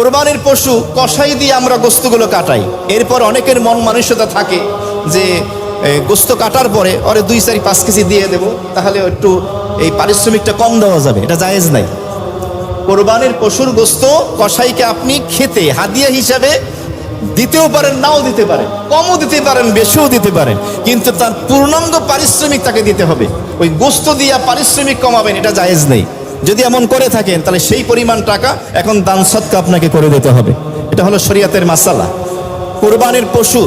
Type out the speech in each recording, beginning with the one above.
কোরবানির পশু কষাই দিয়ে আমরা গোস্তগুলো কাটাই। এরপর অনেকের মন মানসিকতা থাকে যে গোস্ত কাটার পরে ওরে দুই চারি পাঁচ কেজি দিয়ে দেবো, তাহলে একটু এই পারিশ্রমিকটা কম দেওয়া যাবে, এটা জায়েজ নাই। কোরবানির পশুর গোস্ত কসাইকে আপনি খেতে, হাদিয়া হিসাবে দিতেও পারেন, নাও দিতে পারেন, কমও দিতে পারেন, বেশিও দিতে পারেন, কিন্তু তার পূর্ণাঙ্গ পারিশ্রমিক তাকে দিতে হবে। ওই গোস্ত দিয়া পারিশ্রমিক কমাবেন, এটা জায়েজ নেই। যদি এমন করে থাকেন, তাহলে সেই পরিমাণ টাকা এখন দান সৎকা আপনাকে করে দিতে হবে। এটা হলো শরিয়াতের মাসালা। কোরবানির পশু,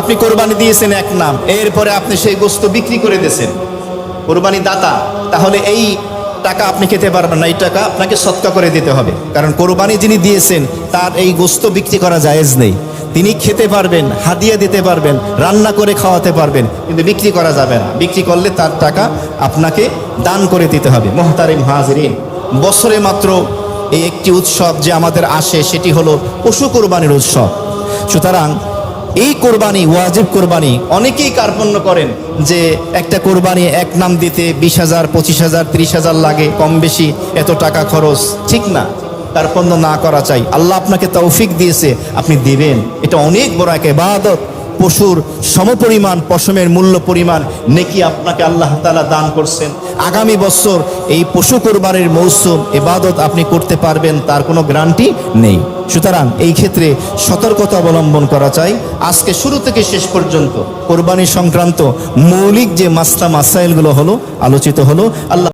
আপনি কোরবানি দিয়েছেন এক নাম, এরপরে আপনি সেই গোস্ত বিক্রি করে দিয়েছেন। কোরবানি দাতা, তাহলে এই টাকা আপনি খেতে পারবেন না, এই টাকা আপনাকে সৎকা করে দিতে হবে। কারণ কোরবানি যিনি দিয়েছেন, তার এই গোস্ত বিক্রি করা জায়েজ নেই। তিনি খেতে পারবেন, হাদিয়া দিতে পারবেন, রান্না করে খাওয়াতে পারবেন, কিন্তু বিক্রি করা যাবে না। বিক্রি করলে তার টাকা আপনাকে দান করে দিতে হবে। মোহতারিম হাজরিন, বছরে মাত্র এই একটি উৎসব যে আমাদের আসে, সেটি হলো পশু কোরবানির উৎসব। সুতরাং এই কোরবানি, ওয়াজিব কোরবানি, অনেকেই কার্পণ্য করেন যে একটা কোরবানি এক নাম দিতে বিশ হাজার, পঁচিশ হাজার, ত্রিশ হাজার লাগে কম বেশি এত টাকা খরচ। ঠিক না? কার্পণ্য না করা চাই। আল্লাহ আপনাকে তৌফিক দিয়েছে, আপনি দিবেন। এটা অনেক বড় এক এবাদত পশুর সমপরিমাণ, পশমের মূল্য পরিমাণ নেকি আপনাকে আল্লাহ তালা দান করছেন। আগামী বছর এই পশু কোরবানির মৌসুম এবাদত আপনি করতে পারবেন, তার কোনো গ্যারান্টি নেই। সুতরাং এই ক্ষেত্রে সতর্কতা অবলম্বন করা চাই। আজকে শুরু থেকে শেষ পর্যন্ত কোরবানি সংক্রান্ত মৌলিক যে মাসলা মাসাইলগুলো হলো, আলোচিত হলো, আল্লাহ